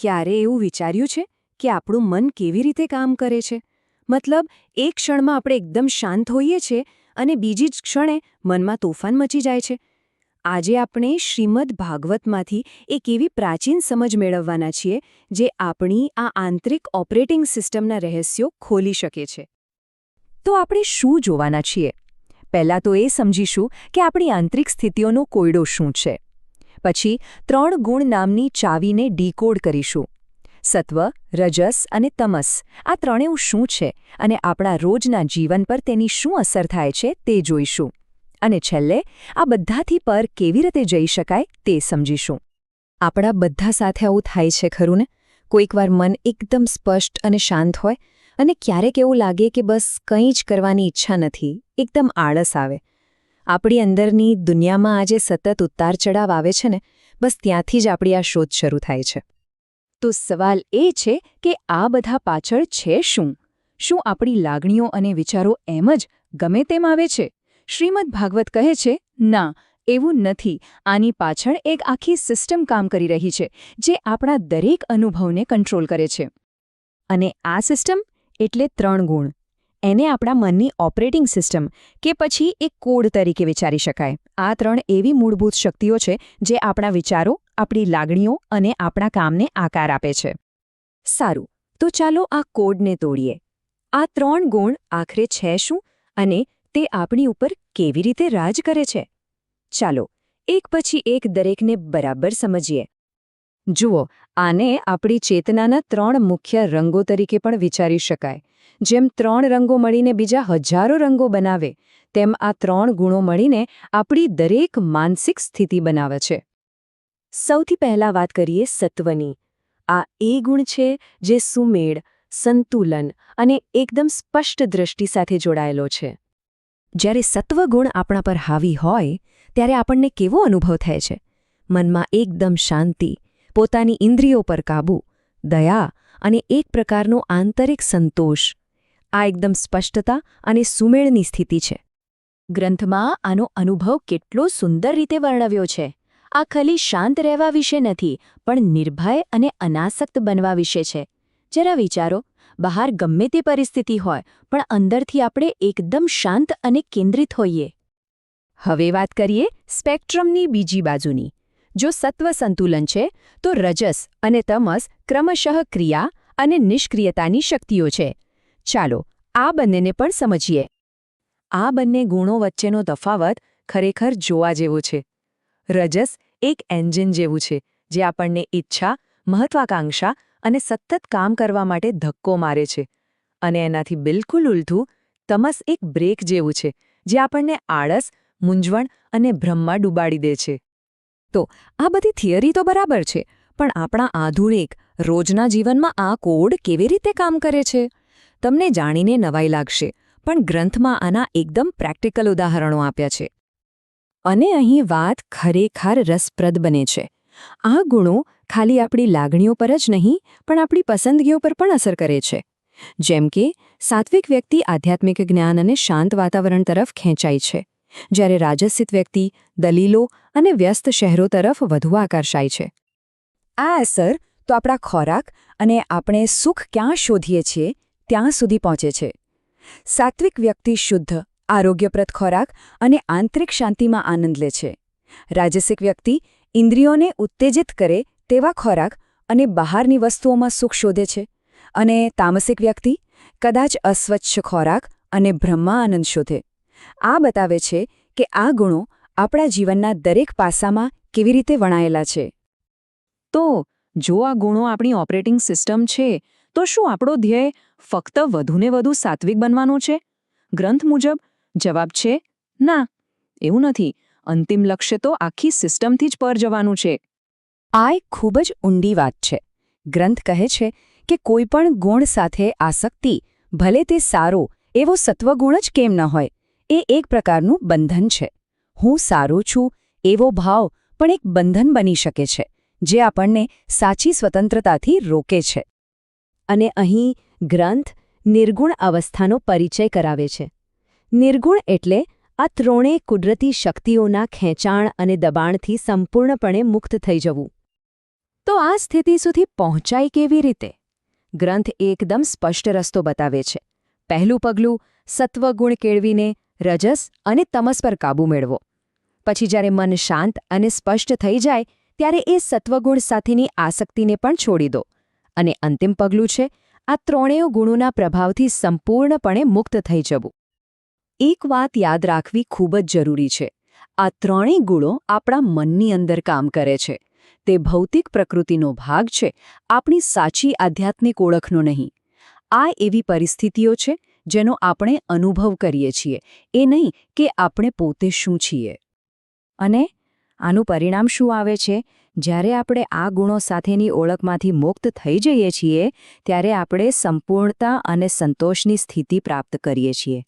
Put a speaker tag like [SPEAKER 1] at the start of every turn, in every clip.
[SPEAKER 1] ક્યારે એવું વિચાર્યું છે કે આપણું મન કેવી રીતે કામ કરે છે? મતલબ, એક ક્ષણમાં આપણે એકદમ શાંત હોઈએ છીએ અને બીજી જ ક્ષણે મનમાં તોફાન મચી જાય છે. આજે આપણે શ્રીમદ ભાગવતમાંથી એક એવી પ્રાચીન સમજ મેળવવાના છીએ, જે આપણી આ આંતરિક ઓપરેટિંગ સિસ્ટમના રહસ્યો ખોલી શકે છે. તો આપણે શું જોવાના છીએ? પહેલાં તો એ સમજીશું કે આપણી આંતરિક સ્થિતિઓનો કોયડો શું છે. પછી ત્રણ ગુણ નામની ચાવીને ડીકોડ કરીશું. સત્વ, રજસ અને તમસ. આ ત્રણેય શું છે અને આપણા રોજના જીવન પર તેની શું અસર થાય છે તે જોઈશું. અને છેલ્લે, આ બધાથી પર કેવી રીતે જઈ શકાય તે સમજીશું. આપણા બધા સાથે આવું થાય છે, ખરું ને? કોઈકવાર મન એકદમ સ્પષ્ટ અને શાંત હોય અને ક્યારેક એવું લાગે કે બસ કંઈ જ કરવાની ઈચ્છા નથી. એકદમ આળસ આવે. આપણી અંદરની દુનિયામાં આજે સતત ઉતાર ચડાવ આવે છે ને, બસ ત્યાંથી જ આપણી આ શોધ શરૂ થાય છે. તો સવાલ એ છે કે આ બધા પાછળ છે શું? શું આપણી લાગણીઓ અને વિચારો એમ જ ગમે તેમ આવે છે? શ્રીમદ ભાગવત કહે છે, ના, એવું નથી. આની પાછળ એક આખી સિસ્ટમ કામ કરી રહી છે, જે આપણા દરેક અનુભવને કંટ્રોલ કરે છે. અને આ સિસ્ટમ એટલે ત્રણ ગુણ. એને આપણા મનની ઓપરેટિંગ સિસ્ટમ કે પછી એક કોડ તરીકે વિચારી શકાય. આ ત્રણ એવી મૂળભૂત શક્તિઓ છે જે આપણા વિચારો, આપણી લાગણીઓ અને આપણા કામને આકાર આપે છે. સારું, તો ચાલો આ કોડને તોડીએ. આ ત્રણ ગુણ આખરે છે શું અને તે આપણી ઉપર કેવી રીતે રાજ કરે છે? ચાલો, એક પછી એક દરેકને બરાબર સમજીએ. જુઓ, આને આપણી ચેતનાના ત્રણ મુખ્ય રંગો તરીકે પણ વિચારી શકાય. જેમ ત્રણ રંગો મળીને બીજા હજારો રંગો બનાવે, તેમ આ ત્રણ ગુણો મળીને આપણી દરેક માનસિક સ્થિતિ બનાવે છે. સૌથી પહેલા વાત કરીએ સત્વની. આ એ ગુણ છે જે સુમેળ, સંતુલન અને એકદમ સ્પષ્ટ દ્રષ્ટિ સાથે જોડાયેલો છે. જ્યારે સત્વગુણ આપણા પર હાવી હોય, ત્યારે આપણને કેવો અનુભવ થાય છે? મનમાં એકદમ શાંતિ પોતાની ઇન્દ્રિયો પર કાબૂ, દયા અને એક પ્રકારનો આંતરિક સંતોષ. આ એકદમ સ્પષ્ટતા અને સુમેળની સ્થિતિ છે. ગ્રંથમાં આનો અનુભવ કેટલો સુંદર રીતે વર્ણવ્યો છે. આ ખાલી શાંત રહેવા વિશે નથી, પણ નિર્ભય અને અનાસક્ત બનવા વિશે છે. જરા વિચારો, બહાર ગમે તે પરિસ્થિતિ હોય, પણ અંદરથી આપણે એકદમ શાંત અને કેન્દ્રિત હોઈએ. હવે વાત કરીએ સ્પેક્ટ્રમની બીજી બાજુની. જો સત્વ સંતુલન છે, તો રજસ અને તમસ ક્રમશઃ ક્રિયા અને નિષ્ક્રિયતાની શક્તિઓ છે. ચાલો, આ બંનેને પણ સમજીએ. આ બંને ગુણો વચ્ચેનો તફાવત ખરેખર જોવા જેવો છે. રજસ એક એન્જિન જેવું છે, જે આપણને ઈચ્છા, મહત્વાકાંક્ષા અને સતત કામ કરવા માટે ધક્કો મારે છે. અને એનાથી બિલકુલ ઉલટું, તમસ એક બ્રેક જેવું છે, જે આપણને આળસ, મૂંઝવણ અને ભ્રમમાં ડૂબાડી દે છે. તો આ બધી થિયરી તો બરાબર છે, પણ આપણા આધુનિક રોજના જીવનમાં આ કોડ કેવી રીતે કામ કરે છે? તમને જાણીને નવાઈ લાગશે, પણ ગ્રંથમાં આના એકદમ પ્રેક્ટિકલ ઉદાહરણો આપ્યા છે. અને અહીં વાત ખરેખર રસપ્રદ બને છે. આ ગુણો ખાલી આપણી લાગણીઓ પર જ નહીં, પણ આપણી પસંદગીઓ પર પણ અસર કરે છે. જેમ કે, સાત્વિક વ્યક્તિ આધ્યાત્મિક જ્ઞાન અને શાંત વાતાવરણ તરફ ખેંચાય છે. જ્યારે રાજસ્થિત વ્યક્તિ દલીલો અને વ્યસ્ત શહેરો તરફ વધુ આકર્ષાય છે. આ અસર તો આપણા ખોરાક અને આપણે સુખ ક્યાં શોધીએ છીએ ત્યાં સુધી પહોંચે છે. સાત્વિક વ્યક્તિ શુદ્ધ, આરોગ્યપ્રદ ખોરાક અને આંતરિક શાંતિમાં આનંદ લે છે. રાજસિક વ્યક્તિ ઇન્દ્રિયોને ઉત્તેજિત કરે તેવા ખોરાક અને બહારની વસ્તુઓમાં સુખ શોધે છે. અને તામસિક વ્યક્તિ કદાચ અસ્વચ્છ ખોરાક અને બ્રહ્મા આનંદ શોધે. આ બતાવે છે કે આ ગુણો આપણા જીવનના દરેક પાસામાં કેવી રીતે વણાયેલા છે. તો, જો આ ગુણો આપણી ઓપરેટિંગ સિસ્ટમ છે, તો શું આપણો ધ્યેય ફક્ત વધુને વધુ સાત્વિક બનવાનો છે? ગ્રંથ મુજબ જવાબ છે, ના. એવું નથી. અંતિમ લક્ષ્ય તો આખી સિસ્ટમથી જ પર જવાનું છે. આ એક ખૂબ જ ઊંડી વાત છે. ગ્રંથ કહે છે કે કોઈપણ ગુણ સાથે આસક્તિ, ભલે તે સારો, એવો સત્વગુણ જ કેમ ન હોય એ એક પ્રકારનું બંધન છે. હું સારું છું, એવો ભાવ, પણ એક બંધન બની શકે છે, જે આપણને સાચી સ્વતંત્રતાથી રોકે છે. અને અહીં ગ્રંથ નિર્ગુણ અવસ્થાનો પરિચય કરાવે છે. નિર્ગુણ એટલે આ ત્રણેય કુદરતી શક્તિઓના ખેંચાણ અને દબાણથી સંપૂર્ણપણે મુક્ત થઈ જવું. તો આ સ્થિતિ સુધી પહોંચાય કેવી રીતે? ગ્રંથ એકદમ સ્પષ્ટ રસ્તો બતાવે છે. પહેલું પગલું સત્વગુણ કેળવીને રજસ અને તમસ પર કાબૂ મેળવો. પછી જ્યારે મન શાંત અને સ્પષ્ટ થઈ જાય, ત્યારે એ સત્વગુણ સાથેની આસક્તિને પણ છોડી દો. અને અંતિમ પગલું છે, આ ત્રણેય ગુણોના પ્રભાવથી સંપૂર્ણપણે મુક્ત થઈ જવું. એક વાત યાદ રાખવી ખૂબ જ જરૂરી છે. આ ત્રણેય ગુણો આપણા મનની અંદર કામ કરે છે. તે ભૌતિક પ્રકૃતિનો ભાગ છે, આપણી સાચી આધ્યાત્મિક ઓળખનો નહીં. આ એવી પરિસ્થિતિઓ છે જેનો આપણે અનુભવ કરીએ છીએ. એ નહીં કે આપણે પોતે શું છીએ. અને આનું પરિણામ શું આવે છે? જ્યારે આપણે આ ગુણો સાથેની ઓળખમાંથી મુક્ત થઈ જઈએ છીએ, ત્યારે આપણે સંપૂર્ણતા અને સંતોષની સ્થિતિ પ્રાપ્ત કરીએ છીએ.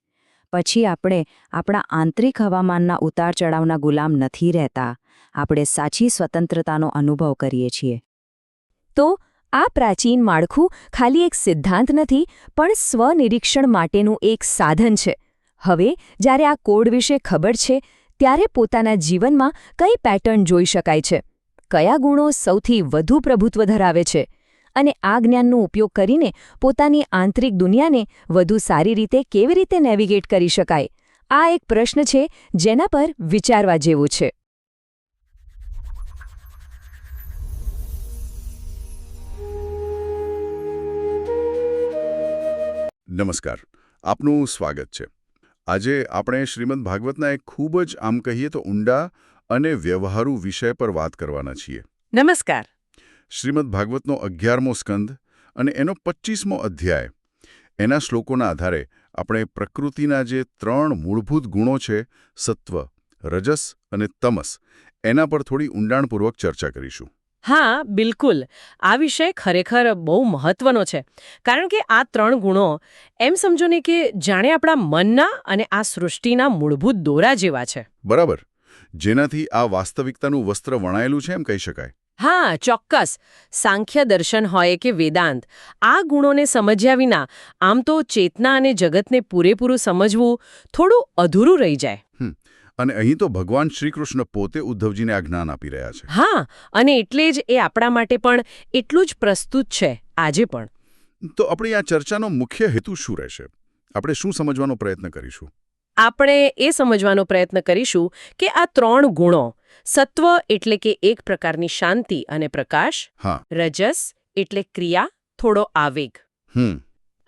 [SPEAKER 1] પછી આપણે આપણા આંતરિક હવામાનના ઉતાર ચડાવના ગુલામ નથી રહેતા. આપણે સાચી સ્વતંત્રતાનો અનુભવ કરીએ છીએ. તો આ પ્રાચીન માળખું ખાલી એક સિદ્ધાંત નથી, પણ સ્વનિરીક્ષણ માટેનું એક સાધન છે. હવે, જ્યારે આ કોડ વિશે ખબર છે, ત્યારે પોતાના જીવનમાં કઈ પેટર્ન જોઈ શકાય છે? કયા ગુણો સૌથી વધુ પ્રભુત્વ ધરાવે છે? અને આ જ્ઞાનનો ઉપયોગ કરીને પોતાની આંતરિક દુનિયાને વધુ સારી રીતે કેવી રીતે નેવિગેટ કરી શકાય? આ એક પ્રશ્ન છે જેના પર વિચારવા જેવું છે.
[SPEAKER 2] નમસ્કાર. આપનું સ્વાગત છે. આજે આપણે શ્રીમદ ભાગવતના એક ખૂબ જ આમ કહીએ તો ઊંડા અને વ્યવહારુ વિષય પર વાત કરવાના છીએ.
[SPEAKER 3] નમસ્કાર.
[SPEAKER 2] શ્રીમદ ભાગવતનો અગિયારમો સ્કંદ અને એનો પચ્ચીસમો અધ્યાય. એના શ્લોકોના આધારે આપણે પ્રકૃતિના જે ત્રણ મૂળભૂત ગુણો છે સત્વ રજસ અને તમસ એના પર થોડી ઊંડાણપૂર્વક ચર્ચા કરીશું.
[SPEAKER 3] હા બિલકુલ. આ વિષય ખરેખર બહુ મહત્વનો છે. કારણ કે આ ત્રણ ગુણો એમ સમજો ને કે જાણે આપણા મનના અને આ સૃષ્ટિના મૂળભૂત દોરા જેવા છે.
[SPEAKER 2] બરાબર. જેનાથી આ વાસ્તવિકતાનું વસ્ત્ર વણાયેલું છે એમ કહી શકાય.
[SPEAKER 3] હા ચોક્કસ. સાંખ્ય દર્શન હોય કે વેદાંત આ ગુણોને સમજ્યા વિના આમ તો ચેતના અને જગતને પૂરેપૂરું સમજવું થોડું અધૂરું રહી જાય.
[SPEAKER 2] અને અહીં તો ભગવાન શ્રીકૃષ્ણ પોતે ઉદ્ધવજીને આ જ્ઞાન આપી રહ્યા છે.
[SPEAKER 3] હા અને એટલે જ એ આપણા માટે પણ એટલું જ પ્રસ્તુત છે આજે પણ.
[SPEAKER 2] તો આપણી આ ચર્ચાનો મુખ્ય હેતુ શું રહેશે? આપણે શું સમજવાનો પ્રયત્ન કરીશું?
[SPEAKER 3] આપણે એ સમજવાનો પ્રયત્ન કરીશું કે આ ત્રણ ગુણો સત્વ એટલે કે એક પ્રકારની શાંતિ અને પ્રકાશ
[SPEAKER 2] હા.
[SPEAKER 3] રજસ એટલે ક્રિયા થોડો આવેગ.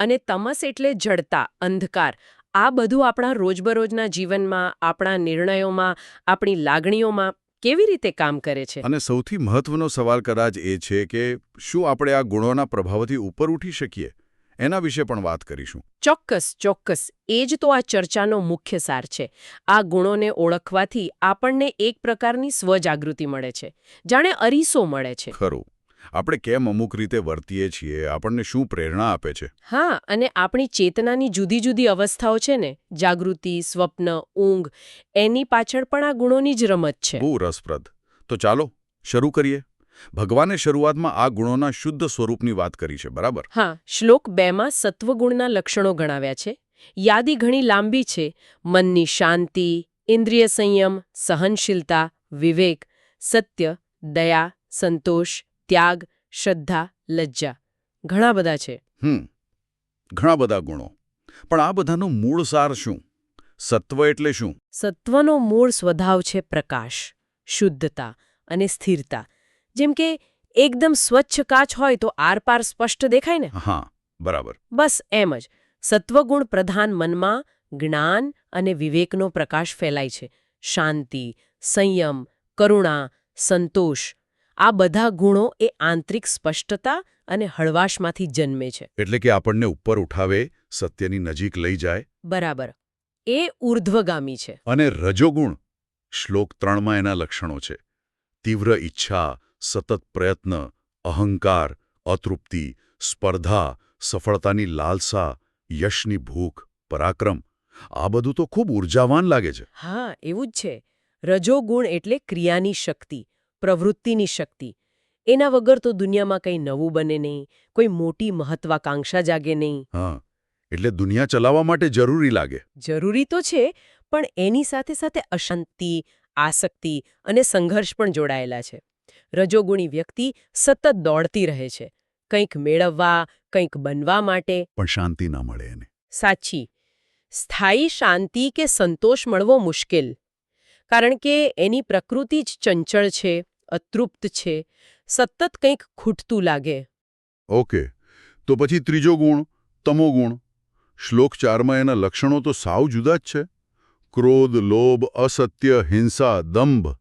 [SPEAKER 3] અને તમસ એટલે જડતા અંધકાર આ બધું આપણા રોજબરોજના જીવનમાં આપણા નિર્ણયોમાં આપણી લાગણીઓમાં કેવી રીતે કામ કરે છે?
[SPEAKER 2] અને સૌથી મહત્વનો સવાલ કદાચ એ છે કે શું આપણે આ ગુણોના પ્રભાવથી ઉપર ઉઠી શકીએ? એના વિશે પણ વાત કરીશું.
[SPEAKER 3] ચોક્કસ ચોક્કસ. એ જ તો આ ચર્ચાનો મુખ્ય સાર છે. આ ગુણોને ઓળખવાથી આપણને એક પ્રકારની સ્વજાગૃતિ મળે છે. જાણે અરીસો મળે છે.
[SPEAKER 2] ખરું. આપણે કેમ અમુક રીતે વર્તીએ છીએ? આપણને શું પ્રેરણા આપે છે?
[SPEAKER 3] હા અને આપણી ચેતનાની જુદી જુદી અવસ્થાઓ છે ને જાગૃતિ સ્વપ્ન ઊંઘ એની પાછળ પણ આ ગુણોની જ રમત છે.
[SPEAKER 2] બહુ રસપ્રદ. તો ચાલો શરૂ કરીએ. ભગવાને શરૂઆતમાં આ ગુણોના શુદ્ધ સ્વરૂપની વાત કરી છે બરાબર?
[SPEAKER 3] હા શ્લોક બેમાં સત્વગુણના લક્ષણો ગણાવ્યા છે. યાદી ઘણી લાંબી છે. મનની શાંતિ ઇન્દ્રિય સંયમ સહનશીલતા વિવેક સત્ય દયા સંતોષ ત્યાગ શ્રદ્ધા લજ્જા ઘણા બધા છે.
[SPEAKER 2] હમ ઘણા બધા ગુણો. પણ આ બધાનો મૂળ સાર શું? સત્વ એટલે શું?
[SPEAKER 3] સત્વનો મૂળ સ્વભાવ છે પ્રકાશ શુદ્ધતા અને સ્થિરતા. જેમ કે એકદમ સ્વચ્છ કાચ હોય તો આરપાર સ્પષ્ટ દેખાય ને?
[SPEAKER 2] હા બરાબર.
[SPEAKER 3] બસ એમ જ. સત્વગુણ પ્રધાન મનમાં જ્ઞાન અને વિવેકનો પ્રકાશ ફેલાય છે. શાંતિ સંયમ કરુણા સંતોષ આ બધા ગુણો એ આંતરિક સ્પષ્ટતા અને હળવાશમાંથી જન્મે છે.
[SPEAKER 2] એટલે કે આપણને ઉપર ઉઠાવે સત્યની નજીક લઈ જાય.
[SPEAKER 3] બરાબર. એ ઉર્ધ્વગામી છે.
[SPEAKER 2] અને રજોગુણ શ્લોક ત્રણમાં એના લક્ષણો છે. તીવ્ર ઈચ્છા સતત પ્રયત્ન અહંકાર અતૃપ્તિ સ્પર્ધા સફળતાની લાલસા યશની ભૂખ પરાક્રમ. આ બધું તો ખૂબ ઉર્જાવાન લાગે છે.
[SPEAKER 3] હા એવું જ છે. રજોગુણ એટલે ક્રિયાની શક્તિ. પ્રવૃત્તિની શક્તિ. એના વગર તો દુનિયામાં કંઈ નવું બને નહીં કોઈ મોટી મહત્વાકાંક્ષા જાગે નહીં.
[SPEAKER 2] હા એટલે દુનિયા ચલાવવા માટે જરૂરી લાગે.
[SPEAKER 3] જરૂરી તો છે પણ એની સાથે સાથે અશાંતિ આસક્તિ અને સંઘર્ષ પણ જોડાયેલા છે. રજોગુણી વ્યક્તિ સતત દોડતી રહે છે. કંઈક મેળવવા કંઈક બનવા માટે.
[SPEAKER 2] પણ શાંતિ ના મળે એને.
[SPEAKER 3] સાચી. સ્થાયી શાંતિ કે સંતોષ મળવો મુશ્કેલ. કારણ કે એની પ્રકૃતિ જ ચંચળ છે. અતૃપ્ત છે. સતત કંઈક ખૂટતું લાગે.
[SPEAKER 2] ઓકે. તો પછી ત્રીજો ગુણ તમો ગુણ. શ્લોક ચારમાં એના લક્ષણો તો સાવ જુદા જ છે. ક્રોધ લોભ અસત્ય હિંસા દંભ.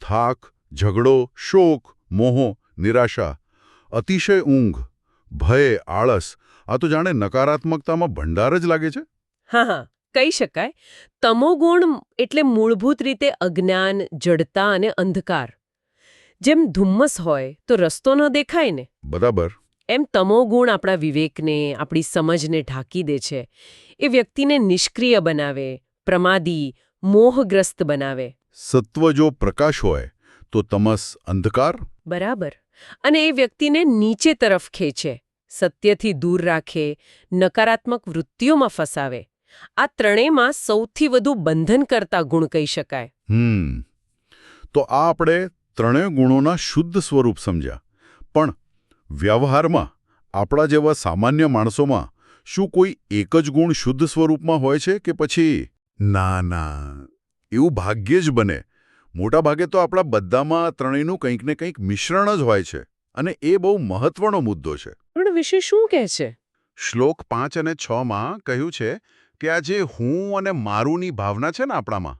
[SPEAKER 2] થાક ઝઘડો શોક મોહ નિરાશા. અતિશય ઊંઘ ભય આળસ. આ તો જાણે નકારાત્મકતામાં ભંડાર જ લાગે છે.
[SPEAKER 3] હા હા. કહી શકાય. તમોગુણ એટલે મૂળભૂત રીતે અજ્ઞાન જડતા અને અંધકાર. જેમ ધુમ્મસ હોય તો રસ્તો ન દેખાય ને?
[SPEAKER 2] બરાબર.
[SPEAKER 3] એમ તમો ગુણ આપણા વિવેકને આપણી સમજને ઢાંકી દે છે. એ વ્યક્તિને નિષ્ક્રિય બનાવે પ્રમાદી મોહગ્રસ્ત બનાવે.
[SPEAKER 2] સત્વ જો પ્રકાશ હોય તો તમસ અંધકાર?
[SPEAKER 3] બરાબર. અને એ વ્યક્તિને નીચે તરફ ખેંચે સત્યથી દૂર રાખે નકારાત્મક વૃત્તિઓમાં ફસાવે. આ ત્રણેયમાં સૌથી વધુ બંધન કરતા ગુણ કહી શકાય.
[SPEAKER 2] હમ. તો આ આપણે ત્રણેય ગુણોના શુદ્ધ સ્વરૂપ સમજ્યા. પણ વ્યવહારમાં આપણા જેવા સામાન્ય માણસોમાં શું કોઈ એક જ ગુણ શુદ્ધ સ્વરૂપમાં હોય છે કે પછી ના ના એવું ભાગ્યે જ બને. મોટા ભાગે તો આપણા બધામાં ત્રણેયનું કંઈક ને કંઈક મિશ્રણ જ હોય છે અને એ બહુ મહત્વનો મુદ્દો છે.
[SPEAKER 3] પણ વિશે શું કહે છે?
[SPEAKER 2] શ્લોક પાંચ અને છમાં કહ્યું છે કે આ જે હું અને મારુંની ભાવના છે ને આપણામાં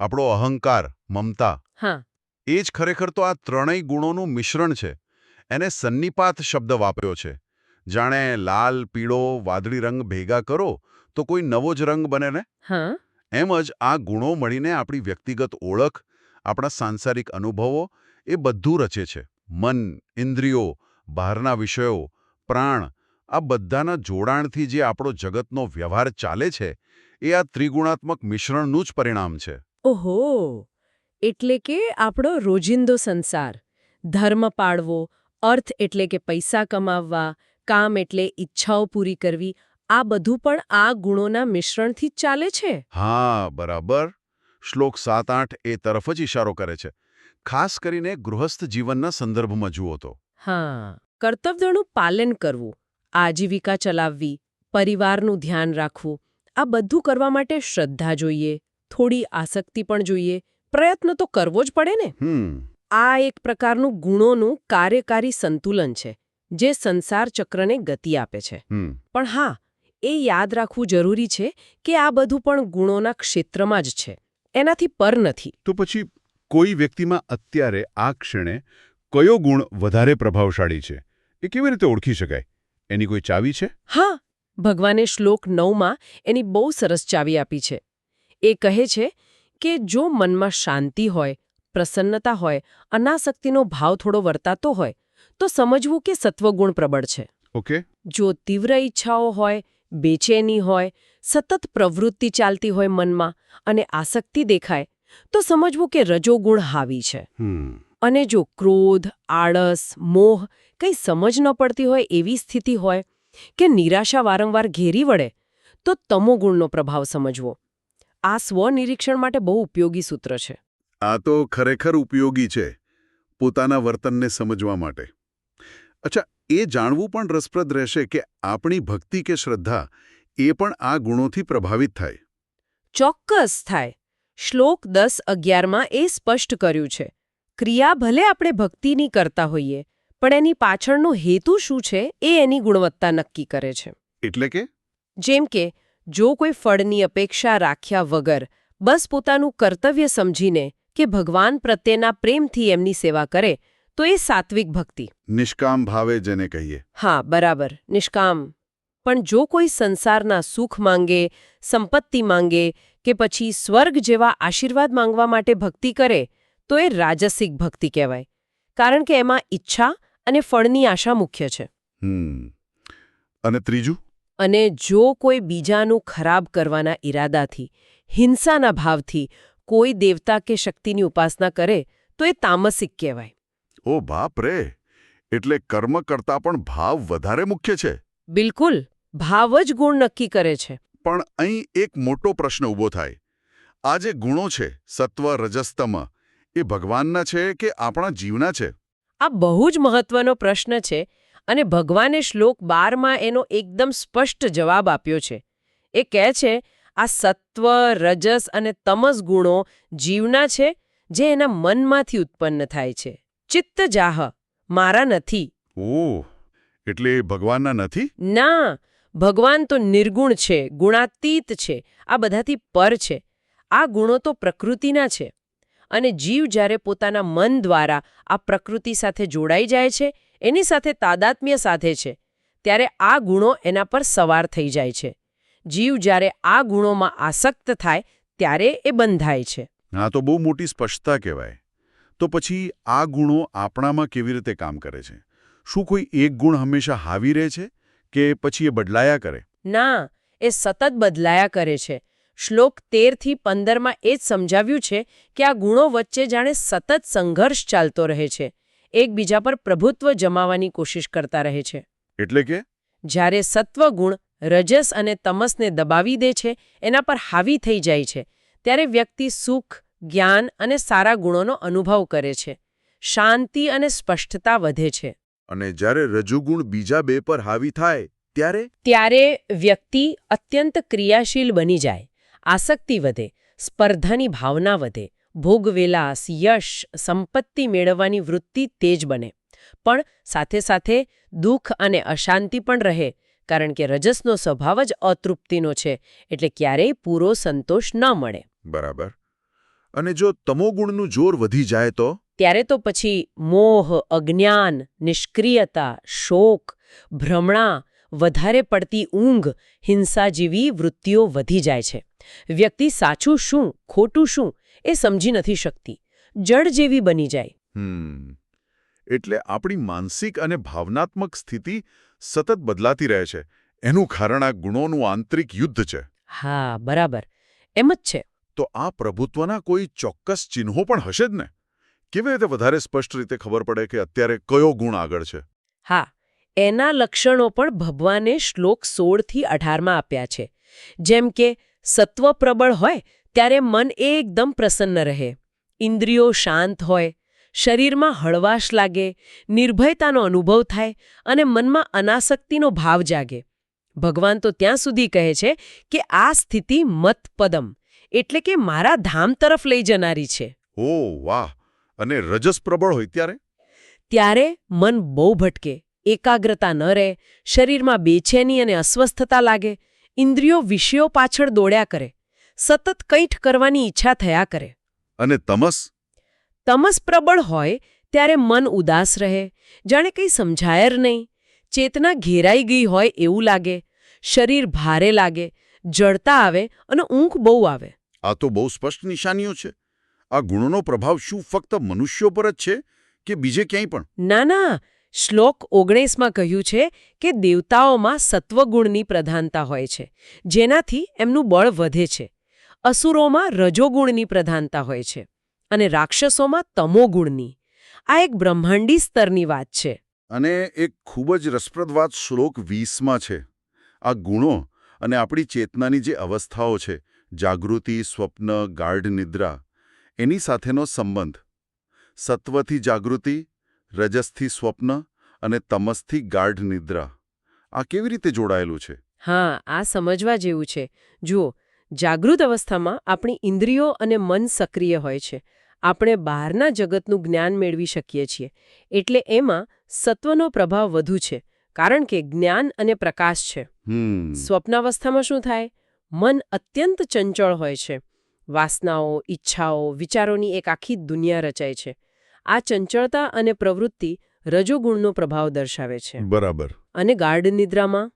[SPEAKER 2] આપણો અહંકાર મમતા એ જ ખરેખર તો આ ત્રણેય ગુણોનું મિશ્રણ છે. એને સન્નિપાત શબ્દ વાપર્યો છે. જાણે લાલ પીળો વાદળી રંગ ભેગા કરો તો કોઈ નવો જ રંગ બને ને?
[SPEAKER 3] હા.
[SPEAKER 2] એમ જ આ ગુણો મળીને આપણી વ્યક્તિગત ઓળખ આપણા સાંસારિક અનુભવો એ બધું રચે છે. મન ઇન્દ્રિયો બહારના વિષયો પ્રાણ આ બધાના જોડાણથી જે આપણો જગતનો વ્યવહાર ચાલે છે એ આ ત્રિગુણાત્મક મિશ્રણનું જ પરિણામ છે.
[SPEAKER 3] ઓહો! એટલે કે આપણો રોજિંદો સંસાર. ધર્મ પાળવો અર્થ એટલે કે પૈસા કમાવવા કામ એટલે ઈચ્છાઓ પૂરી કરવી આ બધું પણ આ ગુણોના મિશ્રણથી જ ચાલે છે.
[SPEAKER 2] હા બરાબર. શ્લોક સાત આઠ એ તરફ જ ઇશારો કરે છે. ખાસ કરીને ગૃહસ્થ જીવનના સંદર્ભમાં જુઓ તો.
[SPEAKER 3] હા કર્તવ્યનું પાલન કરવું આજીવિકા ચલાવવી પરિવારનું ધ્યાન રાખવું આ બધું કરવા માટે શ્રદ્ધા જોઈએ થોડી આસક્તિ પણ જોઈએ પ્રયત્ન તો કરવો જ પડે ને. આ એક પ્રકારનું ગુણોનું કાર્યકારી સંતુલન છે જે સંસાર ચક્રને ગતિ આપે છે. પણ હા એ યાદ રાખવું જરૂરી છે કે આ બધું પણ ગુણોના ક્ષેત્રમાં જ છે. એનાથી પર નથી.
[SPEAKER 2] તો પછી કોઈ વ્યક્તિમાં અત્યારે આ ક્ષણે કયો ગુણ વધારે પ્રભાવશાળી છે? એ કેવી રીતે ઓળખી શકાય? એની કોઈ ચાવી છે?
[SPEAKER 3] હા ભગવાને શ્લોક નવમાં એની બહુ સરસ ચાવી આપી છે. એ કહે છે કે જો મનમાં શાંતિ હોય પ્રસન્નતા હોય અનાસક્તિનો ભાવ થોડો વર્તાતો હોય તો સમજવું કે સત્વગુણ પ્રબળ છે.
[SPEAKER 2] ઓકે.
[SPEAKER 3] જો તીવ્ર ઈચ્છાઓ હોય બેચેની હોય સતત પ્રવૃત્તિ ચાલતી હોય મનમાં અને આસક્તિ દેખાય તો સમજવું કે રજોગુણ હાવી છે. અને જો ક્રોધ આળસ મોહ કંઈ સમજ ન પડતી હોય એવી સ્થિતિ હોય કે નિરાશા વારંવાર ઘેરી વળે તો તમોગુણનો પ્રભાવ સમજવો. આ સ્વનિરીક્ષણ માટે બહુ ઉપયોગી સૂત્ર છે.
[SPEAKER 2] આ તો ખરેખર ઉપયોગી છે પોતાના વર્તનને સમજવા માટે. અચ્છા એ જાણવું પણ રસપ્રદ રહેશે કે આપણી ભક્તિ કે શ્રદ્ધા એ પણ આ ગુણોથી પ્રભાવિત થાય.
[SPEAKER 3] ચોક્કસ થાય. શ્લોક દસ અગિયારમાં એ સ્પષ્ટ કર્યું છે. ક્રિયા ભલે આપણે ભક્તિની કરતા હોઈએ પણ એની પાછળનો હેતુ શું છે એ એની ગુણવત્તા નક્કી કરે છે.
[SPEAKER 2] એટલે કે?
[SPEAKER 3] જેમ કે જો કોઈ ફળની અપેક્ષા રાખ્યા વગર બસ પોતાનું કર્તવ્ય સમજીને કે ભગવાન પ્રત્યેના પ્રેમથી એમની સેવા કરે તો એ સાત્વિક ભક્તિ.
[SPEAKER 2] નિષ્કામ ભાવે જેને કહીએ.
[SPEAKER 3] હા બરાબર નિષ્કામ. પણ જો કોઈ સંસારના સુખ માંગે સંપત્તિ માંગે કે પછી સ્વર્ગ જેવા આશીર્વાદ માંગવા માટે ભક્તિ કરે તો એ રાજસિક ભક્તિ કહેવાય. કારણ કે એમાં ઈચ્છા અને ફળની આશા મુખ્ય છે.
[SPEAKER 2] અને ત્રીજું?
[SPEAKER 3] અને જો કોઈ બીજાનું ખરાબ કરવાના ઈરાદાથી હિંસાના ભાવથી કોઈ દેવતા કે શક્તિની ઉપાસના કરે તો એ તામસિક કહેવાય.
[SPEAKER 2] ઓ બાપ રે! એટલે કર્મ કરતા પણ ભાવ વધારે મુખ્ય છે.
[SPEAKER 3] બિલકુલ ભાવ જ ગુણ નક્કી કરે છે.
[SPEAKER 2] પણ અહીં એક મોટો પ્રશ્ન ઊભો થાય. આ જે ગુણો છે સત્વ રજસ્તમ એ ભગવાનના છે કે આપણા જીવના છે?
[SPEAKER 3] આ બહુ જ મહત્વનો પ્રશ્ન છે અને ભગવાને શ્લોક બારમાં એનો એકદમ સ્પષ્ટ જવાબ આપ્યો છે. એ કહે છે આ સત્વ રજસ અને તમસ ગુણો જીવના છે જે એના મનમાંથી ઉત્પન્ન થાય છે. ચિત્ત જાહ મારા નથી.
[SPEAKER 2] ઓહ એટલે ભગવાનના નથી?
[SPEAKER 3] ના ભગવાન તો નિર્ગુણ છે ગુણાતીત છે આ બધાથી પર છે. આ ગુણો તો પ્રકૃતિના છે. અને જીવ જ્યારે પોતાના મન દ્વારા આ પ્રકૃતિ સાથે જોડાઈ જાય છે એની સાથે તાદાત્મ્ય સાથે છે. ત્યારે આ ગુણો એના પર સવાર થઈ જાય છે. જીવ જ્યારે આ ગુણોમાં આસક્ત થાય ત્યારે એ બંધાય છે.
[SPEAKER 2] હા તો બહુ મોટી સ્પષ્ટતા કહેવાય. તો પછી આ ગુણો આપણામાં કેવી રીતે કામ કરે છે? શું કોઈ એક ગુણ હંમેશા હાવી રહે છે કે પછી એ બદલાયા કરે?
[SPEAKER 3] ના એ સતત બદલાયા કરે છે. શ્લોક તેરથી પંદરમાં એ જ સમજાવ્યું છે કે આ ગુણો વચ્ચે જાણે સતત સંઘર્ષ ચાલતો રહે છે. એકબીજા પર પ્રભુત્વ જમાવાની કોશિશ કરતા રહે છે.
[SPEAKER 2] એટલે કે?
[SPEAKER 3] જ્યારે સત્વગુણ રજસ અને તમસને દબાવી દે છે એના પર હાવી થઈ જાય છે ત્યારે વ્યક્તિ સુખ જ્ઞાન અને સારા ગુણોનો અનુભવ કરે છે. શાંતિ અને સ્પષ્ટતા વધે છે.
[SPEAKER 2] અને જ્યારે રજુગુણ બીજા બે પર હાવી થાય ત્યારે?
[SPEAKER 3] ત્યારે વ્યક્તિ અત્યંત ક્રિયાશીલ બની જાય આસક્તિ વધે સ્પર્ધાની ભાવના વધે ભોગવિલાસ યશ સંપત્તિ મેળવવાની વૃત્તિ તેજ બને. પણ સાથે સાથે દુઃખ અને અશાંતિ પણ રહે કારણ કે રજસનો સ્વભાવ જ અતૃપ્તિનો છે એટલે ક્યારેય પૂરો સંતોષ ન મળે.
[SPEAKER 2] બરાબર. અને જો તમોગુણનું જોર વધી જાય તો?
[SPEAKER 3] ત્યારે તો પછી મોહ અજ્ઞાન નિષ્ક્રિયતા શોક ભ્રમણા વધારે પડતી ઊંઘ હિંસા જેવી વૃત્તિઓ વધી જાય છે. વ્યક્તિ સાચું શું ખોટું શું એ સમજી નથી શકતી. જડ જેવી બની જાય.
[SPEAKER 2] એટલે આપણી માનસિક અને ભાવનાત્મક સ્થિતિ સતત બદલાતી રહે છે. એનું કારણ આ ગુણોનું આંતરિક યુદ્ધ છે.
[SPEAKER 3] હા બરાબર. એમ જ છે.
[SPEAKER 2] તો આ પ્રભુત્વના કોઈ ચોક્કસ ચિહ્નો પણ હશે જ ને? કેવી રીતે વધારે સ્પષ્ટ રીતે ખબર પડે કે અત્યારે કયો ગુણ આગળ છે?
[SPEAKER 3] હા એના લક્ષણો પણ ભગવાને શ્લોક સોળથી અઢારમાં આપ્યા છે. જેમ કે સત્વ પ્રબળ હોય ત્યારે મન એકદમ પ્રસન્ન રહે. ઇન્દ્રિયો શાંત હોય શરીરમાં હળવાશ લાગે નિર્ભયતાનો અનુભવ થાય અને મનમાં અનાસક્તિનો ભાવ જાગે. ભગવાન તો ત્યાં સુધી કહે છે કે આ સ્થિતિ મતપદમ એટલે કે મારા ધામ તરફ લઈ જનારી છે.
[SPEAKER 2] ઓ વાહ! અને રજસ પ્રબળ હોય ત્યારે?
[SPEAKER 3] ત્યારે મન બહુ ભટકે એકાગ્રતા ન રહે શરીરમાં બેચેની અને અસ્વસ્થતા લાગે ઇન્દ્રિયો વિષયો પાછળ દોડ્યા કરે. સતત કંઈઠ કરવાની ઈચ્છા થયા કરે.
[SPEAKER 2] અને તમસ?
[SPEAKER 3] તમસ પ્રબળ હોય ત્યારે મન ઉદાસ રહે. જાણે કંઈ સમજાયર નહીં. ચેતના ઘેરાઈ ગઈ હોય એવું લાગે. શરીર ભારે લાગે. જડતા આવે અને ઊંઘ બહુ આવે.
[SPEAKER 2] આ તો બહુ સ્પષ્ટ નિશાનીઓ છે. આ ગુણોનો પ્રભાવ શું ફક્ત મનુષ્યો પર જ છે કે બીજે ક્યાંય પણ?
[SPEAKER 3] ના ના. શ્લોક ઓગણીસમાં કહ્યું છે કે દેવતાઓમાં સત્વગુણની પ્રધાનતા હોય છે. જેનાથી એમનું બળ વધે છે. અસુરોમાં રજોગુણની પ્રધાનતા હોય છે અને રાક્ષસોમાં તમોગુણની આ એક બ્રહ્માંડી સ્તરની વાત છે.
[SPEAKER 2] અને એક ખૂબ જ રસપ્રદ વાત શ્લોક વીસમાં છે. આ ગુણો અને આપણી ચેતનાની જે અવસ્થાઓ છે જાગૃતિ સ્વપ્ન ગાઢ નિદ્રા એની સાથેનો સંબંધ. સત્વથી જાગૃતિ રજસથી સ્વપ્ન અને તમસથી ગાઢ નિદ્રા. આ કેવી રીતે જોડાયેલું છે?
[SPEAKER 3] હા આ સમજવા જેવું છે. જુઓ જાગૃત અવસ્થામાં આપણી ઇન્દ્રિયો અને મન સક્રિય હોય છે. આપણે બહારના જગતનું જ્ઞાન મેળવી શકીએ છીએ. એટલે એમાં સત્વનો પ્રભાવ વધુ છે કારણ કે જ્ઞાન અને પ્રકાશ છે. સ્વપ્નાવસ્થામાં શું થાય? મન અત્યંત ચંચળ હોય છે. વાસનાઓ ઈચ્છાઓ વિચારોની એક આખી દુનિયા રચાય છે. આ ચંચળતા અને પ્રવૃત્તિ રજોગુણનો પ્રભાવ દર્શાવે છે.
[SPEAKER 2] બરાબર.
[SPEAKER 3] અને ગાઢ નિદ્રામાં?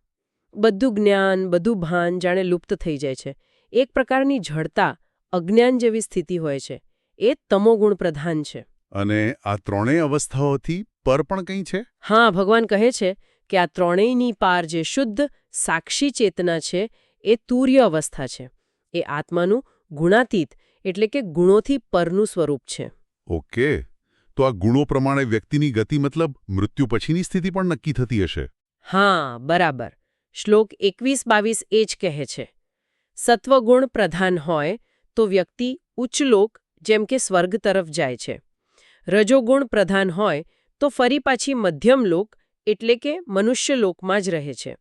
[SPEAKER 3] બધું જ્ઞાન બધું ભાન જાણે લુપ્ત થઈ જાય છે. એક પ્રકારની જડતા અજ્ઞાન જેવી સ્થિતિ હોય છે. એ તમોગુણ પ્રધાન છે.
[SPEAKER 2] અને આ ત્રણેય અવસ્થાઓથી પર પણ કંઈ છે?
[SPEAKER 3] હા ભગવાન કહે છે કે આ ત્રણેયની પાર જે શુદ્ધ સાક્ષી ચેતના છે એ તુર્ય અવસ્થા છે. એ આત્માનું ગુણાતીત એટલે કે ગુણોથી પરનું સ્વરૂપ છે.
[SPEAKER 2] ઓકે. તો આ ગુણો પ્રમાણે વ્યક્તિની ગતિ મતલબ મૃત્યુ પછીની સ્થિતિ પણ નક્કી થતી હશે?
[SPEAKER 3] હા બરાબર. શ્લોક એકવીસ બાવીસ એ જ કહે છે. સત્વગુણ પ્રધાન હોય તો વ્યક્તિ ઉચ્ચ લોક જેમ કે સ્વર્ગ તરફ જાય છે. રજોગુણ પ્રધાન હોય તો ફરી પાછી મધ્યમ લોક એટલે કે મનુષ્ય લોકમાં જ રહે છે.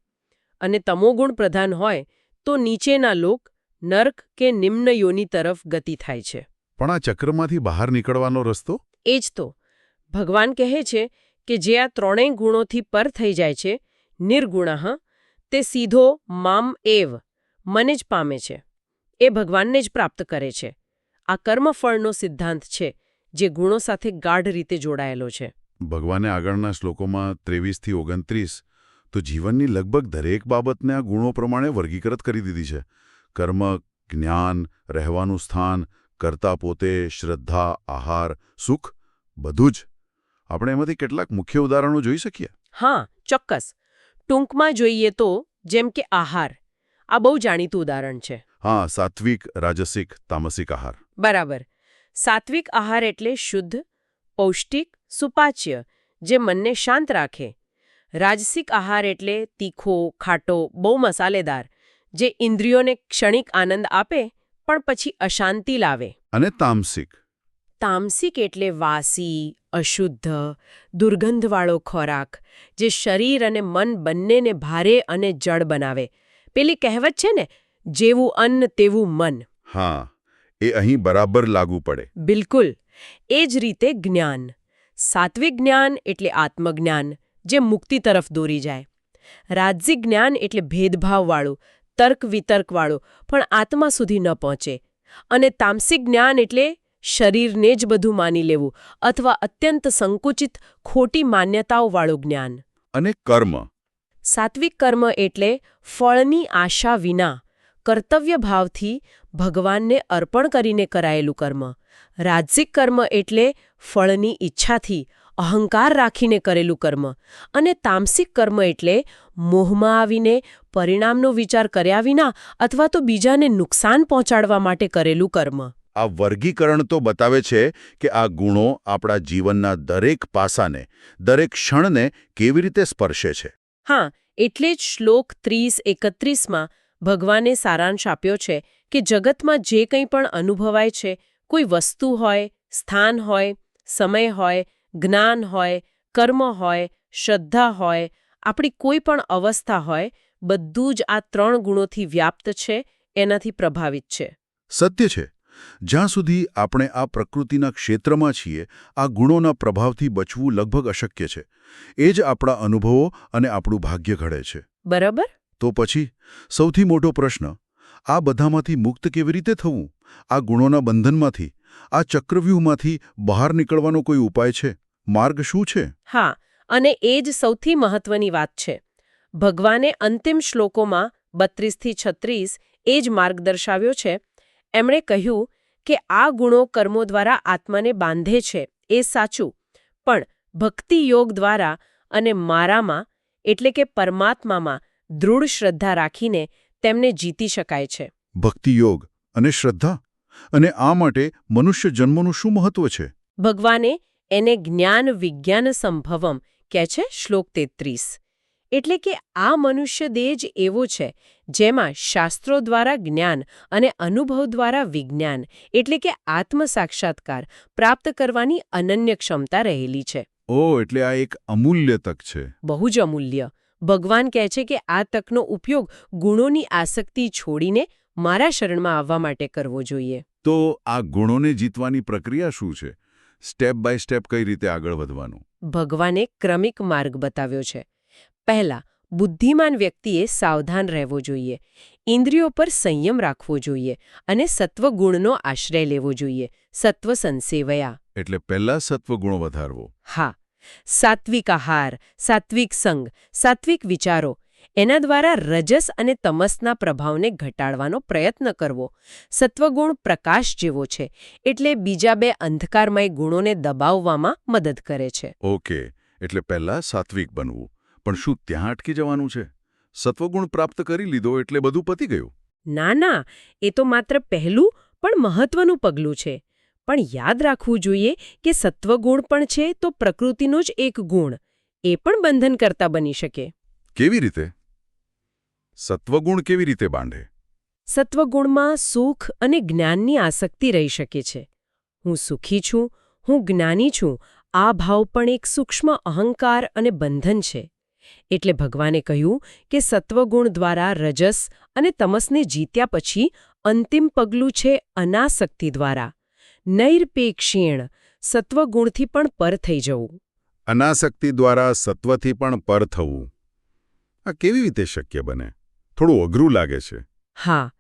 [SPEAKER 3] અને તમોગુણ પ્રધાન હોય તો નીચેના લોક નર્ક કે નિમ્ન યોની તરફ ગતિ થાય છે.
[SPEAKER 2] પણ આ ચક્રમાંથી બહાર નીકળવાનો રસ્તો?
[SPEAKER 3] એ જ તો. ભગવાન કહે છે કે જે આ ત્રણેય ગુણોથી પર થઈ જાય છે નિર્ગુણ તે સીધો મામ એવ. મને જ પામે છે. એ ભગવાનને જ પ્રાપ્ત કરે છે. આ કર્મફળનો સિદ્ધાંત છે જે ગુણો સાથે ગાઢ રીતે જોડાયેલો છે.
[SPEAKER 2] ભગવાને આગળના શ્લોકોમાં ત્રેવીસથી ઓગણત્રીસ તો જીવનની લગભગ દરેક બાબતને આ ગુણો પ્રમાણે વર્ગીકૃત કરી દીધી છે. કર્મ જ્ઞાન રહેવાનું સ્થાન કરતા પોતે શ્રદ્ધા આહાર સુખ બધું જ. આપણે એમાંથી કેટલાક મુખ્ય ઉદાહરણો જોઈ શકીએ?
[SPEAKER 3] હા ચોક્કસ. ટૂંકમાં જોઈએ તો જેમ કે આહાર. આ બહુ જાણીતું ઉદાહરણ છે.
[SPEAKER 2] હા સાત્વિક રાજસિક તામસિક આહાર.
[SPEAKER 3] બરાબર. સાત્વિક આહાર એટલે શુદ્ધ પૌષ્ટિક સુપાચ્ય જે મનને શાંત રાખે. રાજસિક આહાર એટલે તીખો ખાટો બહુ મસાલેદાર જે ઇન્દ્રિયોને ક્ષણિક આનંદ આપે પણ પછી અશાંતિ લાવે.
[SPEAKER 2] અને તામસિક.
[SPEAKER 3] તામસિક એટલે વાસી અશુદ્ધ દુર્ગંધવાળો ખોરાક જે શરીર અને મન બંનેને ભારે અને જડ બનાવે. પેલી કહેવત છે ને જેવું અન્ન તેવું મન.
[SPEAKER 2] હા એ અહીં બરાબર લાગુ પડે.
[SPEAKER 3] બિલકુલ. એ જ રીતે જ્ઞાન. સાત્વિક જ્ઞાન એટલે આત્મજ્ઞાન જે મુક્તિ તરફ દોરી જાય. રાજ્ય જ્ઞાન એટલે ભેદભાવવાળું તર્ક વિતર્કવાળું પણ આત્મા સુધી ન પહોંચે. અને તામસિક જ્ઞાન એટલે શરીરને જ બધું માની લેવું અથવા અત્યંત સંકુચિત ખોટી માન્યતાઓવાળું જ્ઞાન.
[SPEAKER 2] અને કર્મ.
[SPEAKER 3] સાત્વિક કર્મ એટલે ફળની આશા વિના, કર્તવ્ય ભાવથી ભગવાનને અર્પણ કરીને કરાયેલું કર્મ. રાજસિક કર્મ એટલે ફળની ઈચ્છાથી અહંકાર રાખીને કરેલું કર્મ અને તામસિક કર્મ એટલે મોહમાં આવીને પરિણામનો વિચાર કર્યા વિના અથવા તો બીજાને નુકસાન પહોંચાડવા માટે કરેલું કર્મ.
[SPEAKER 2] આ વર્ગીકરણ તો બતાવે છે કે આ ગુણો આપણા જીવનના દરેક પાસાને, દરેક ક્ષણને કેવી રીતે સ્પર્શે છે.
[SPEAKER 3] હા, એટલે જ શ્લોક ત્રીસ એકત્રીસમાં ભગવાને સારાંશ આપ્યો છે કે જગતમાં જે કંઈ પણ અનુભવાય છે, કોઈ વસ્તુ હોય, સ્થાન હોય, સમય હોય, જ્ઞાન હોય, કર્મ હોય, શ્રદ્ધા હોય, આપણી કોઈ પણ અવસ્થા હોય, બધું જ આ ત્રણ ગુણોથી વ્યાપ્ત છે, એનાથી પ્રભાવિત છે.
[SPEAKER 2] સત્ય છે. જ્યાં સુધી આપણે આ પ્રકૃતિના ક્ષેત્રમાં છીએ આ ગુણોના પ્રભાવથી બચવું લગભગ અશક્ય છે. એ જ આપણા અનુભવો અને આપણું ભાગ્ય ઘડે છે.
[SPEAKER 3] બરાબર?
[SPEAKER 2] તો પછી સૌથી મોટો પ્રશ્ન આ બધામાંથી મુક્ત કેવી રીતે થવું? આ ગુણોના બંધનમાંથી આ ચક્રવ્યૂહમાંથી બહાર નીકળવાનો કોઈ ઉપાય છે? માર્ગ શું છે?
[SPEAKER 3] હા અને એ જ સૌથી મહત્વની વાત છે. ભગવાને અંતિમ શ્લોકોમાં બત્રીસથી છત્રીસ એ જ માર્ગ દર્શાવ્યો છે એમણે કહ્યું કે આ ગુણો કર્મો દ્વારા આત્માને બાંધે છે એ સાચું. પણ ભક્તિ યોગ દ્વારા અને મારામાં એટલે કે પરમાત્મામાં દૃઢ શ્રદ્ધા રાખીને તેમને જીતી શકાય છે.
[SPEAKER 2] ભક્તિ યોગ અને શ્રદ્ધા? અને આ માટે મનુષ્ય જન્મનું શું મહત્વ છે?
[SPEAKER 3] ભગવાને એને જ્ઞાન વિજ્ઞાન સંભવમ કહે છે શ્લોક તેત્રીસ. એટલે કે આ મનુષ્ય દેહ જ એવો છે જેમાં શાસ્ત્રો દ્વારા જ્ઞાન અને અનુભવ દ્વારા વિજ્ઞાન એટલે કે આત્મસાક્ષાત્કાર પ્રાપ્ત કરવાની અનન્ય ક્ષમતા રહેલી છે.
[SPEAKER 2] ઓ એટલે આ એક અમૂલ્ય તક છે.
[SPEAKER 3] બહુ જ અમૂલ્ય. ભગવાન કહે છે કે આ તકનો ઉપયોગ ગુણોની આસક્તિ છોડીને મારા શરણમાં આવવા માટે કરવો જોઈએ.
[SPEAKER 2] તો આ ગુણોને જીતવાની પ્રક્રિયા શું છે? સ્ટેપ બાય સ્ટેપ કઈ રીતે આગળ વધવાનું?
[SPEAKER 3] ભગવાને ક્રમિક માર્ગ બતાવ્યો છે. પહેલા બુદ્ધિમાન વ્યક્તિએ સાવધાન રહેવો જોઈએ. ઇન્દ્રિયો પર સંયમ રાખવો જોઈએ અને સત્વગુણનો આશ્રય લેવો જોઈએ. સત્વ સંસેવયા
[SPEAKER 2] એટલે પહેલા સત્વગુણો વધારવો.
[SPEAKER 3] હા. સાત્વિક આહાર સાત્વિક સંગ સાત્વિક વિચારો એના દ્વારા રજસ અને તમસના પ્રભાવને ઘટાડવાનો પ્રયત્ન કરવો. સત્વગુણ પ્રકાશ જેવો છે એટલે બીજા બે અંધકારમય ગુણોને દબાવવામાં મદદ કરે છે.
[SPEAKER 2] ઓકે. એટલે પહેલા સાત્વિક બનવું. પણ શું ત્યાં અટકી જવાનું છે? સત્વગુણ પ્રાપ્ત કરી લીધો એટલે બધું પતી ગયું.
[SPEAKER 3] ના ના એ તો માત્ર પહેલું પણ મહત્વનું પગલું છે. પણ યાદ રાખવું જોઈએ કે સત્વગુણ પણ છે તો પ્રકૃતિનો જ એક ગુણ. એ પણ બંધન કરતા બની શકે.
[SPEAKER 2] કેવી રીતે? સત્વગુણ કેવી રીતે બાંધે?
[SPEAKER 3] સત્વગુણમાં સુખ અને જ્ઞાનની આસક્તિ રહી શકે છે. હું સુખી છું હું જ્ઞાની છું આ ભાવ પણ એક સૂક્ષ્મ અહંકાર અને બંધન છે. એટલે ભગવાને કહ્યું કે સત્વગુણ દ્વારા રજસ અને તમસને જીત્યા પછી અંતિમ પગલું છે અનાસક્તિ દ્વારા. નૈરપેક્ષીણ સત્વગુણથી પણ પર થઈ જવું.
[SPEAKER 2] અનાસક્તિ દ્વારા સત્વથી પણ પર થવું. આ કેવી રીતે શક્ય બને? થોડું અઘરું લાગે છે.
[SPEAKER 3] હા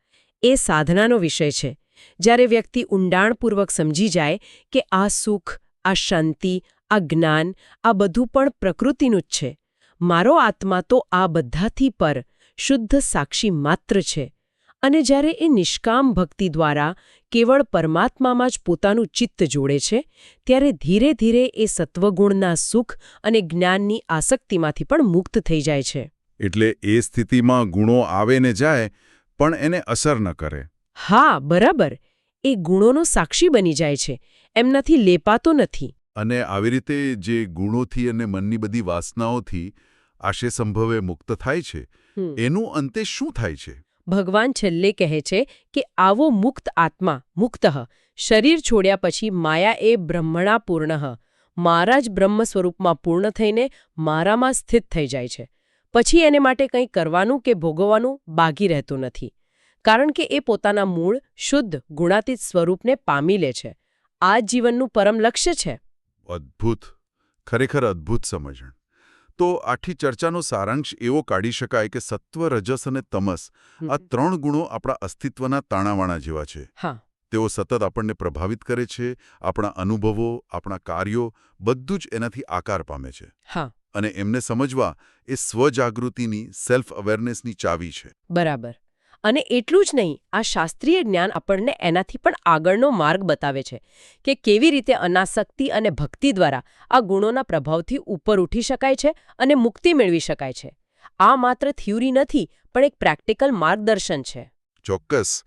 [SPEAKER 3] એ સાધનાનો વિષય છે. જ્યારે વ્યક્તિ ઊંડાણપૂર્વક સમજી જાય કે આ સુખ આ શાંતિ આ જ્ઞાન આ બધું પણ પ્રકૃતિનું જ છે. મારો આત્મા તો આ બધાથી પર શુદ્ધ સાક્ષી માત્ર છે. અને જ્યારે એ નિષ્કામ ભક્તિ દ્વારા કેવળ પરમાત્મામાં જ પોતાનું ચિત્ત જોડે છે ત્યારે ધીરે ધીરે એ સત્વગુણના સુખ અને જ્ઞાનની આસક્તિમાંથી પણ મુક્ત થઈ જાય છે.
[SPEAKER 2] એટલે એ સ્થિતિમાં ગુણો આવે ને જાય પણ એને અસર ન કરે.
[SPEAKER 3] હા બરાબર. એ ગુણોનો સાક્ષી બની જાય છે. એમનાથી લેપાતો નથી.
[SPEAKER 2] અને આવી રીતે જે ગુણોથી અને મનની બધી વાસનાઓથી આશે સંભવે મુક્ત થાય છે. એનું અંતે શું થાય છે?
[SPEAKER 3] ભગવાન છેલ્લે કહે છે કે આવો મુક્ત આત્મા મુક્ત શરીર છોડ્યા પછી માયા એ બ્રહ્મણા પૂર્ણ મારા જ બ્રહ્મ સ્વરૂપમાં પૂર્ણ થઈને મારામાં સ્થિત થઈ જાય છે. પછી એને માટે કંઈ કરવાનું કે ભોગવવાનું બાકી રહેતું નથી. કારણ કે એ પોતાના મૂળ શુદ્ધ ગુણાતીત સ્વરૂપને પામી લે છે. આ જીવનનું પરમ લક્ષ્ય છે.
[SPEAKER 2] અદ્ભુત. ખરેખર અદ્ભુત સમજણ. તો આઠી ચર્ચાનો સારાંશ એવો કાઢી શકાય કે સત્વ રજસ અને તમસ આ ત્રણ ગુણો આપણા અસ્તિત્વના તાણાવાણા જેવા છે.
[SPEAKER 3] હા.
[SPEAKER 2] તેઓ સતત આપણને પ્રભાવિત કરે છે આપણા અનુભવો આપણા કાર્યો બધું જ એનાથી આકાર પામે છે.
[SPEAKER 3] હા.
[SPEAKER 2] અને એમને સમજવા એ સ્વજાગૃતિની સેલ્ફ અવેરનેસની ચાવી છે.
[SPEAKER 3] બરાબર. અને એટલું જ નહીં, આ શાસ્ત્રીય જ્ઞાન આપણને એનાથી પણ આગળનો માર્ગ બતાવે છે કે કેવી રીતે અનાસક્તિ અને ભક્તિ દ્વારા આ ગુણોના પ્રભાવથી ઉપર ઉઠી શકાય છે અને મુક્તિ મેળવી શકાય છે. આ માત્ર થિયરી નથી, પણ એક પ્રેક્ટિકલ માર્ગદર્શન છે.
[SPEAKER 2] ચોક્કસ.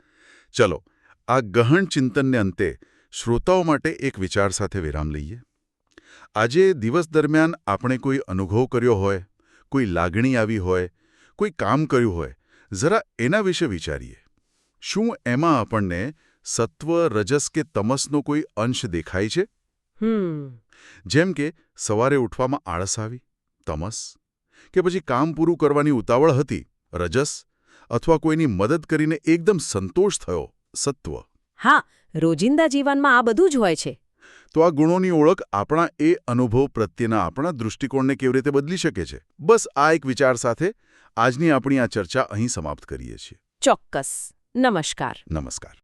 [SPEAKER 2] ચલો, આ ગહન ચિંતનને અંતે શ્રોતાઓ માટે એક વિચાર સાથે વિરામ લઈએ. આજે દિવસ દરમિયાન આપણે કોઈ અનુભવ કર્યો હોય, કોઈ લાગણી આવી હોય, કોઈ કામ કર્યું હોય જરા એના વિશે વિચારીએ. શું એમાં આપણને સત્વ રજસ કે તમસનો કોઈ અંશ દેખાય છે? જેમ કે સવારે ઉઠવામાં આળસ આવી તમસ કે પછી કામ પૂરું કરવાની ઉતાવળ હતી રજસ અથવા કોઈની મદદ કરીને એકદમ સંતોષ થયો સત્વ.
[SPEAKER 3] હા રોજિંદા જીવનમાં આ બધું જ હોય છે.
[SPEAKER 2] તો આ ગુણોની ઓળખ આપણા એ અનુભવ પ્રત્યેના આપણા દૃષ્ટિકોણને કેવી રીતે બદલી શકે છે? બસ આ એક વિચાર સાથે આજની આપણી આ ચર્ચા અહીં સમાપ્ત કરીએ છીએ.
[SPEAKER 3] ચોક્કસ. નમસ્કાર.
[SPEAKER 2] નમસ્કાર.